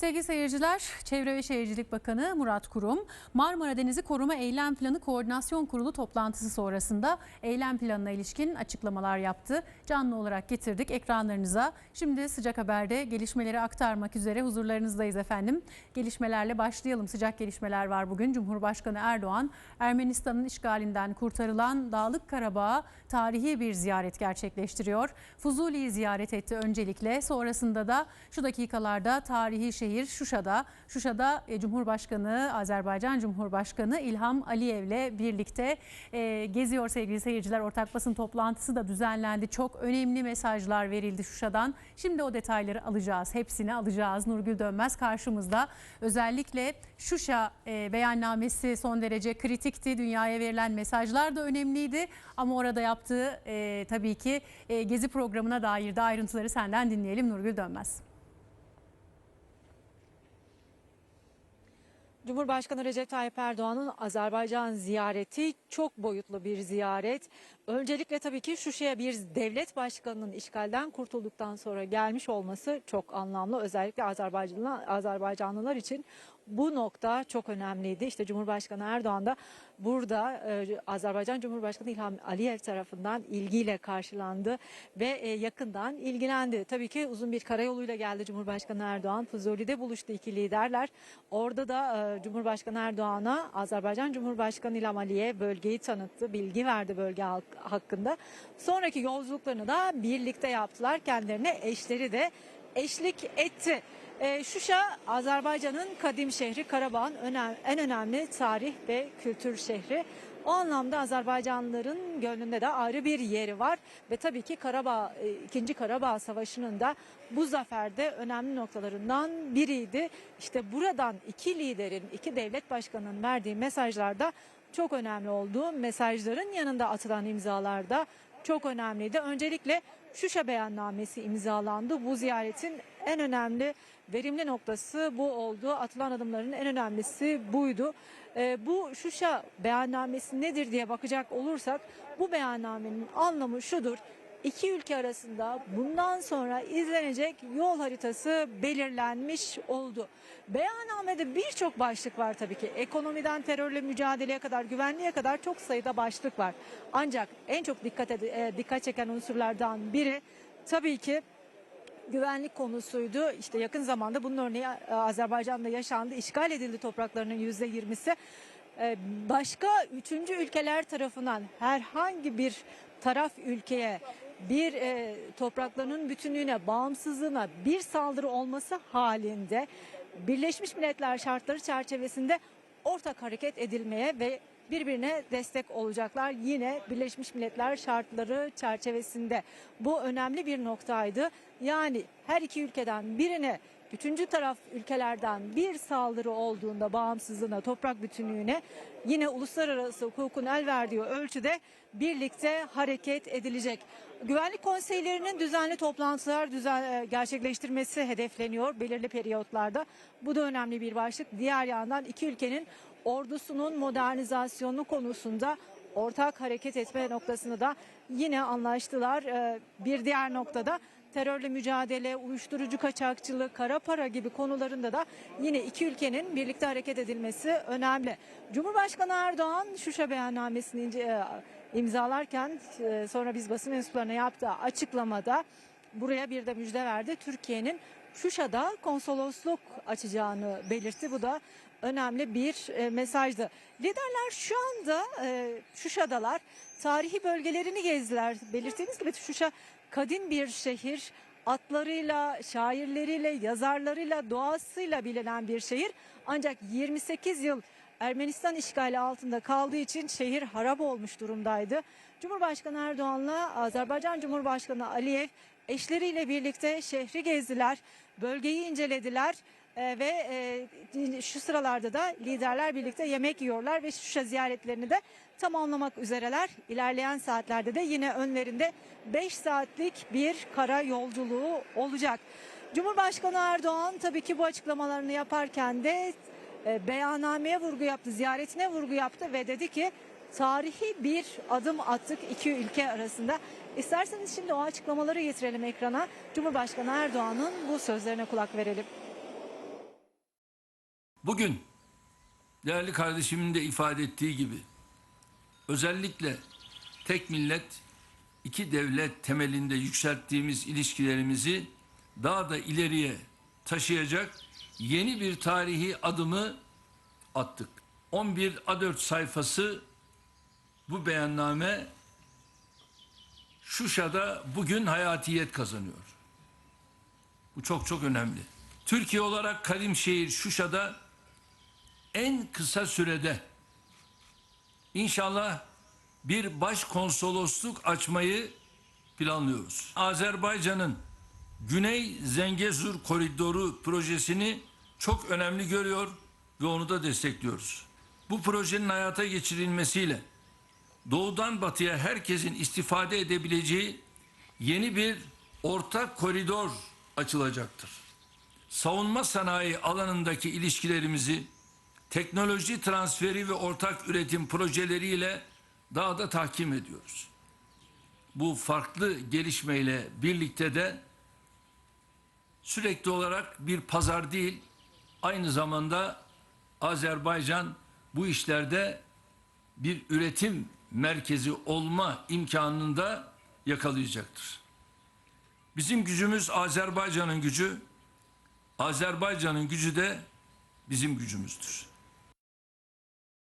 Sevgili seyirciler, Çevre ve Şehircilik Bakanı Murat Kurum, Marmara Denizi Koruma Eylem Planı Koordinasyon Kurulu toplantısı sonrasında eylem planına ilişkin açıklamalar yaptı. Canlı olarak getirdik ekranlarınıza. Şimdi sıcak haberde gelişmeleri aktarmak üzere huzurlarınızdayız efendim. Gelişmelerle başlayalım. Sıcak gelişmeler var bugün. Cumhurbaşkanı Erdoğan, Ermenistan'ın işgalinden kurtarılan Dağlık Karabağ'a tarihi bir ziyaret gerçekleştiriyor. Fuzuli'yi ziyaret etti öncelikle. Sonrasında da şu dakikalarda tarihi şehir Şuşa'da. Şuşa'da e, Cumhurbaşkanı, Azerbaycan Cumhurbaşkanı İlham Aliyev'le birlikte e, geziyor sevgili seyirciler. Ortak basın toplantısı da düzenlendi. Çok önemli mesajlar verildi Şuşa'dan. Şimdi o detayları alacağız. Hepsini alacağız. Nurgül Dönmez karşımızda. Özellikle Şuşa e, beyannamesi son derece kritikti. Dünyaya verilen mesajlar da önemliydi. Ama orada yaptığı tabii ki gezi programına dair de ayrıntıları senden dinleyelim Nurgül Dönmez. Cumhurbaşkanı Recep Tayyip Erdoğan'ın Azerbaycan ziyareti çok boyutlu bir ziyaret. Öncelikle tabii ki Şuşa'ya bir devlet başkanının işgalden kurtulduktan sonra gelmiş olması çok anlamlı. Özellikle Azerbaycanlılar, Azerbaycanlılar için bu nokta çok önemliydi. İşte Cumhurbaşkanı Erdoğan da burada e, Azerbaycan Cumhurbaşkanı İlham Aliyev tarafından ilgiyle karşılandı ve e, yakından ilgilendi. Tabii ki uzun bir karayoluyla geldi Cumhurbaşkanı Erdoğan. Fuzuli'de buluştu iki liderler. Orada da e, Cumhurbaşkanı Erdoğan'a Azerbaycan Cumhurbaşkanı İlham Aliyev bölgeyi tanıttı, bilgi verdi bölge hakkında. Sonraki yolculuklarını da birlikte yaptılar. Kendilerine eşleri de eşlik etti. Ee, Şuşa Azerbaycan'ın kadim şehri Karabağ'ın en önemli tarih ve kültür şehri. O anlamda Azerbaycanlıların gönlünde de ayrı bir yeri var ve tabii ki Karabağ e, 2. Karabağ Savaşı'nın da bu zaferde önemli noktalarından biriydi. İşte buradan iki liderin, iki devlet başkanının verdiği mesajlarda çok önemli olduğu mesajların yanında atılan imzalarda çok önemliydi. Öncelikle Şuşa beyannamesi imzalandı. Bu ziyaretin en önemli verimli noktası bu oldu. Atılan adımların en önemlisi buydu. Ee, bu Şuşa beyannamesi nedir diye bakacak olursak bu beyannamenin anlamı şudur. İki ülke arasında bundan sonra izlenecek yol haritası belirlenmiş oldu. Beyannamede birçok başlık var tabii ki. Ekonomiden terörle mücadeleye kadar, güvenliğe kadar çok sayıda başlık var. Ancak en çok dikkat e, dikkat çeken unsurlardan biri tabii ki güvenlik konusuydu. İşte yakın zamanda bunun örneği e, Azerbaycan'da yaşandı. İşgal edildi topraklarının yüzde yirmisi. E, Başka üçüncü ülkeler tarafından herhangi bir taraf ülkeye bir e, topraklarının bütünlüğüne, bağımsızlığına bir saldırı olması halinde Birleşmiş Milletler şartları çerçevesinde ortak hareket edilmeye ve birbirine destek olacaklar. Yine Birleşmiş Milletler şartları çerçevesinde bu önemli bir noktaydı. Yani her iki ülkeden birine Üçüncü taraf ülkelerden bir saldırı olduğunda bağımsızlığına, toprak bütünlüğüne yine uluslararası hukukun el verdiği ölçüde birlikte hareket edilecek. Güvenlik konseylerinin düzenli toplantılar düzen, e, gerçekleştirmesi hedefleniyor belirli periyotlarda. Bu da önemli bir başlık. Diğer yandan iki ülkenin ordusunun modernizasyonu konusunda ortak hareket etme noktasını da yine anlaştılar. Ee, Bir diğer noktada terörle mücadele, uyuşturucu kaçakçılığı, kara para gibi konularında da yine iki ülkenin birlikte hareket edilmesi önemli. Cumhurbaşkanı Erdoğan Şuşa beyannamesini e, imzalarken e, sonra biz basın mensuplarına yaptığı açıklamada buraya bir de müjde verdi. Türkiye'nin Şuşa'da konsolosluk açacağını belirtti. Bu da önemli bir e, mesajdı. Liderler şu anda e, Şuşa'dalar. Tarihi bölgelerini gezdiler. Belirttiğiniz gibi Şuşa kadim bir şehir. Atlarıyla, şairleriyle, yazarlarıyla, doğasıyla bilinen bir şehir. Ancak 28 yıl Ermenistan işgali altında kaldığı için şehir harap olmuş durumdaydı. Cumhurbaşkanı Erdoğan'la Azerbaycan Cumhurbaşkanı Aliyev eşleriyle birlikte şehri gezdiler, bölgeyi incelediler e, ve e, şu sıralarda da liderler birlikte yemek yiyorlar ve Şuşa ziyaretlerini de tamamlamak üzereler. İlerleyen saatlerde de yine önlerinde 5 saatlik bir kara yolculuğu olacak. Cumhurbaşkanı Erdoğan tabii ki bu açıklamalarını yaparken de e, beyannameye vurgu yaptı, ziyaretine vurgu yaptı ve dedi ki tarihi bir adım attık iki ülke arasında. İsterseniz şimdi o açıklamaları getirelim ekrana. Cumhurbaşkanı Erdoğan'ın bu sözlerine kulak verelim. Bugün değerli kardeşimin de ifade ettiği gibi özellikle tek millet iki devlet temelinde yükselttiğimiz ilişkilerimizi daha da ileriye taşıyacak yeni bir tarihi adımı attık. 11 A4 sayfası bu beyanname Şuşa'da bugün hayatiyet kazanıyor. Bu çok çok önemli. Türkiye olarak kadim şehir Şuşa'da en kısa sürede inşallah bir başkonsolosluk açmayı planlıyoruz. Azerbaycan'ın Güney Zengezur Koridoru projesini çok önemli görüyor ve onu da destekliyoruz. Bu projenin hayata geçirilmesiyle doğudan batıya herkesin istifade edebileceği yeni bir ortak koridor açılacaktır. Savunma sanayi alanındaki ilişkilerimizi teknoloji transferi ve ortak üretim projeleriyle daha da tahkim ediyoruz. Bu farklı gelişmeyle birlikte de sürekli olarak bir pazar değil, aynı zamanda Azerbaycan bu işlerde bir üretim merkezi olma imkanını da yakalayacaktır. Bizim gücümüz Azerbaycan'ın gücü, Azerbaycan'ın gücü de bizim gücümüzdür.